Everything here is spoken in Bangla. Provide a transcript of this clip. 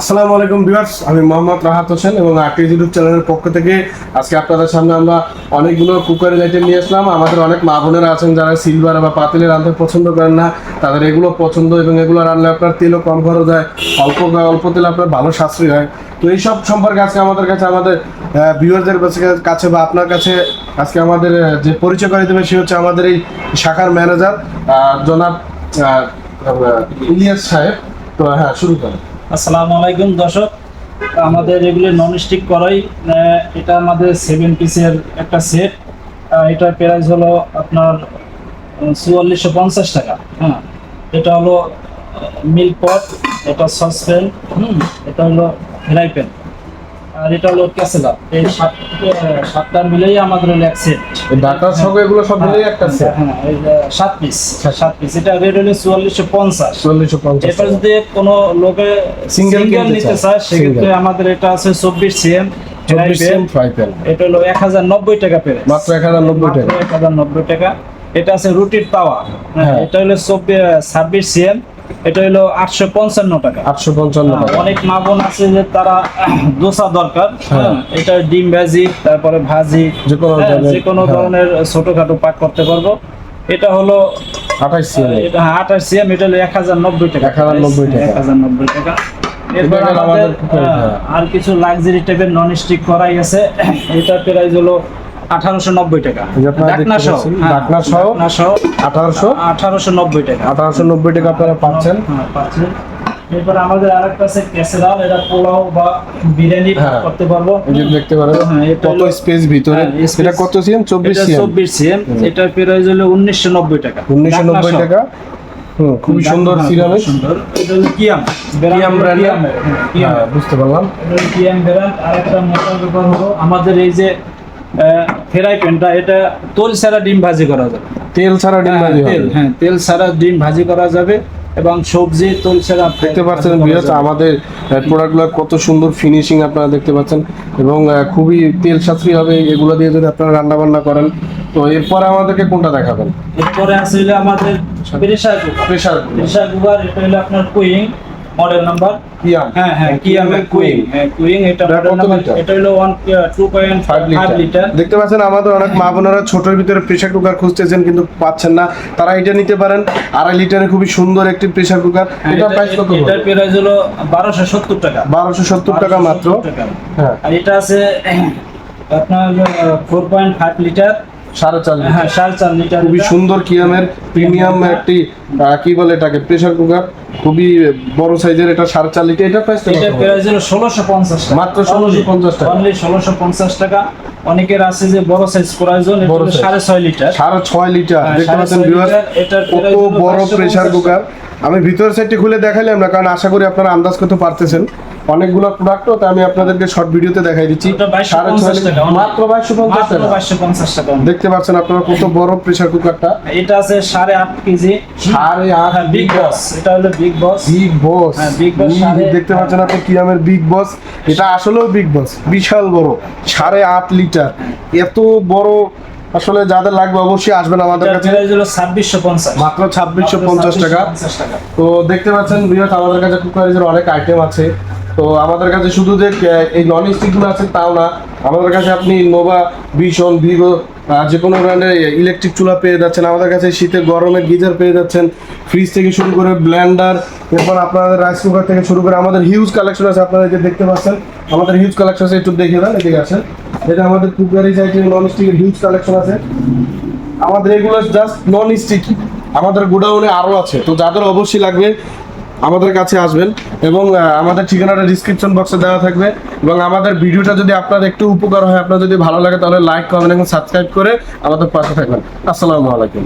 আসসালাম আলাইকুম ভিউয়ার্স, আমি মোহাম্মদ রাহাত হোসেন এবং আর্টিজ ইউটিউব চ্যানেলের পক্ষ থেকে আজকে আপনাদের সামনে আমরা অনেকগুলো কুকারের আইটেম নিয়ে আসলাম। আমাদের অনেক মা বোনেরা আছেন যারা সিলভার বা পাতিলে রাঁধতে পছন্দ করেন না, তাদের এগুলো পছন্দ এবং এগুলো রান্নালে আপনার তেলও কম খরচ হয়, অল্প অল্প তেল আপনার ভালো সাশ্রয় হয়। তো এইসব সম্পর্কে আজকে আমাদের কাছে, আমাদের ভিউয়ারদের কাছে বা আপনার কাছে আজকে আমাদের যে পরিচয় করে দেবে, সে হচ্ছে আমাদের এই শাখার ম্যানেজার জনাব ইলিয়াস সাহেব। তো হ্যাঁ শুরু করেন। আসসালামু আলাইকুম দর্শক। আমাদের এগুলো নন স্টিক করাই এটা আমাদের সেভেন পিসের একটা সেট এটার প্রাইস হলো আপনার চুয়াল্লিশশো পঞ্চাশ টাকা। হ্যাঁ এটা হলো মিল্ক পট এটা সসপ্যান হুম, এটা হলো ফ্রাই প্যান আর এটা হলো ক্যাসেলা এই সাত আহ, সাতটার মিলেই আমাদের হলো এক সেট ডাটার সঙ্গে এগুলো সব একটা সেট হ্যাঁ সাত পিস সাত। পিস এটা রেট হলো চুয়াল্লিশশো পঞ্চাশ। চল্লিশশো পঞ্চাশ। যদি কোনো লোকে সিঙ্গেল নিতে চায়, সেক্ষেত্রে আমাদের এটা আছে চব্বিশ সিএম চব্বিশ সেম ফ্রাই প্যান এটা হলো এক হাজার নব্বই টাকা পেরে মাত্র এক হাজার নব্বই টাকা। এক হাজার নব্বই টাকা। এটা আছে রুটির হ্যাঁ, হ্যাঁ। এটা হলো চব্বিশ ছাব্বিশ সিএম এটা হলো আটশো পঞ্চান্ন টাকা। আটশো পঞ্চান্ন হ্যাঁ, টাকা। অনেক মা বোন আছে যে তারা দোসা দরকার। হ্যাঁ। হ্যাঁ, এটা ডিম ভাজি তারপরে ভাজি যে কোনো যে কোনো। ধরনের ছোটখাটো পাক করতে পারব। এটা হলো আঠাশ সিএম এটা আঠাশ সিএম এটা হলো এক হাজার নব্বই টাকা। 1090 এক হাজার নব্বই টাকা। আমাদের কুকার, আহ, হ্যাঁ। আর কিছু লাক্সারি টাইপের নন স্টিক করাই আছে। এটা প্রাইস হলো আঠারোশো নব্বই টাকা। আপনারা ডাকনা সহ পাচ্ছেন, হ্যাঁ, ডাকনা সহ আঠারোশো আঠারোশো নব্বই টাকা। আঠারোশো নব্বই টাকা আপনারা পাচ্ছেন। হ্যাঁ, পাচ্ছেন। এরপর আমাদের আরেকটা আছে ক্যাসেরাল এটা পোলাও বা বিরিয়ানি হ্যাঁ। করতে পারব। এই যে দেখতে হ্যাঁ, কত স্পেস ভিতরে? হ্যাঁ, এটা কত সিএম চব্বিশ এটা সিএম চব্বিশ সিএম এটা প্রাইস হলো উনিশশো নব্বই টাকা। উনিশশো ডাকনা নব্বই সহ। টাকা হুম খুবই সুন্দর হ্যাঁ, সুন্দর। এটা হলো কিয়াম। কিয়াম ব্র্যান্ডের কিয়ামের, হ্যাঁ, কিয়ামের। হ্যাঁ, বুঝতে পারলাম। এটা কিয়াম ব্র্যান্ড আর একটা মোটা ব্যাপার হলো আমাদের এই যে ফেরাই প্যানটা এটা তোল ছাড়া ডিম ভাজি করা যাবে। তেল ছাড়া ডিম হ্যাঁ, ভাজি তেল হ্যাঁ তেল ছাড়া ডিম ভাজি করা যাবে এবং সবজি তোল ছাড়া দেখতে পাচ্ছেন বিয়াস আমাদের প্রোডাক্টগুলো কত সুন্দর ফিনিশিং আপনারা দেখতে পাচ্ছেন এবং খুবই তেল সাশ্রয়ী হবে এগুলো দিয়ে যদি আপনারা রান্না বান্না করেন তো এরপরে আমাদেরকে কোনটা দেখাবেন? এরপরে আসলে আমাদের pressure cooker. Pressure pressure cooker এটা হলো আপনার কুইং মডেল নাম্বার কিয়াম হ্যাঁ হ্যাঁ কিয়ামের কুইং হ্যাঁ কুইং এটা এটা মডেল নাম্বার এটা হলো one two point five five litre litre দেখতে পাচ্ছেন আমাদের অনেক মা বোনেরা ছোটোর ভিতরে প্রেশার কুকার খুঁজতেছেন কিন্তু পাচ্ছেন না। তারা এটা নিতে পারেন আড়াই লিটারে খুবই সুন্দর একটি প্রেশার কুকার এটা প্রাইস কত হ্যাঁ, এটার প্রাইস হলো বারোশো সত্তর টাকা। বারোশো সত্তর টাকা মাত্র? হ্যাঁ। আর এটা আছে আপনার ফোর পয়েন্ট ফাইভ লিটার সাড়ে চার লিটার হ্যাঁ সাড়ে চার লিটার খুবই সুন্দর কিয়ামের প্রিমিয়াম একটি কি বলে এটাকে প্রেশার কুকার খুবই বড় সাইজের এটা সাড়ে চার লিটার এটা প্রাইস এটা প্রাইস হলো ষোলোশো পঞ্চাশ টাকা। মাত্র 1650 টাকা। অনলি ষোলোশো পঞ্চাশ টাকা। অনেকের আছে যে বড় সাইজ প্রয়োজন। সাড়ে ছয় লিটার। সাড়ে ছয় লিটার হ্যাঁ, দেখতে পাচ্ছেন ভিউয়ার কত বড় 550 প্রেশার কুকার আমি ভিতরের সাইডটি খুলে দেখাইলাম না কারণ আশা করি আপনারা আন্দাজ করতে পারতেছেন। অনেকগুলো প্রোডাক্টও তাই আমি আপনাদেরকে শর্ট ভিডিওতে দেখাই দিচ্ছি। ওটা 2250 সাড়ে ছয় টাকা, লিটার। অনেক। মাত্র বাইশশো পঞ্চাশ টাকা। দেখতে পাচ্ছেন আপনারা কত বড় প্রেশার কুকারটা এটা আছে সাড়ে আট কেজি। সাড়ে আট বিগ বস এটা হলো বিগ বস বিগ বস হ্যাঁ, দেখতে পাচ্ছেন আপনি কিরামের বিগ বস এটা আসলেও বিগ বস বিশাল বড়। সাড়ে আট লিটার। এত বড় আসলে যাদের লাগবে অবশ্যই আসবেন আমাদের কাছে। মাত্র ছাব্বিশশো পঞ্চাশ টাকা। তো দেখতে পাচ্ছেন বিরাট আমাদের কাছে কুকারিজের অনেক আইটেম আছে। তো আমাদের কাছে শুধু যে এই নন স্টিকগুলো আছে তাও না, আমাদের কাছে আপনি নোভা ভিশন ভিভো যে কোনো ব্র্যান্ডের ইলেকট্রিক চুলা পেয়ে যাচ্ছেন, আমাদের কাছে শীতে গরমের গিজার পেয়ে যাচ্ছেন ফ্রিজ থেকে শুরু করে ব্ল্যান্ডার এরপর আপনাদের রাইস কুকার থেকে শুরু করে আমাদের হিউজ কালেকশন আছে, আপনারা যে দেখতে পাচ্ছেন, আমাদের হিউজ কালেকশন আছে, একটু দেখে দেন, এদিকে আসেন। এটা আমাদের কুকারিজ আইটেম নন স্টিকের হিউজ কালেকশন আছে। আমাদের এগুলো জাস্ট নন স্টিক আমাদের গোডাউনে আরও আছে, তো যাদের অবশ্যই লাগবে আমাদের কাছে আসবেন এবং আমাদের ঠিকানাটা ডিসক্রিপশন বক্সে দেওয়া থাকবে এবং আমাদের ভিডিওটা যদি আপনার একটু উপকার হয়, আপনার যদি ভালো লাগে, তাহলে লাইক কমেন্ট এবং সাবস্ক্রাইব করে আমাদের পাশে থাকবেন। আসসালামু আলাইকুম।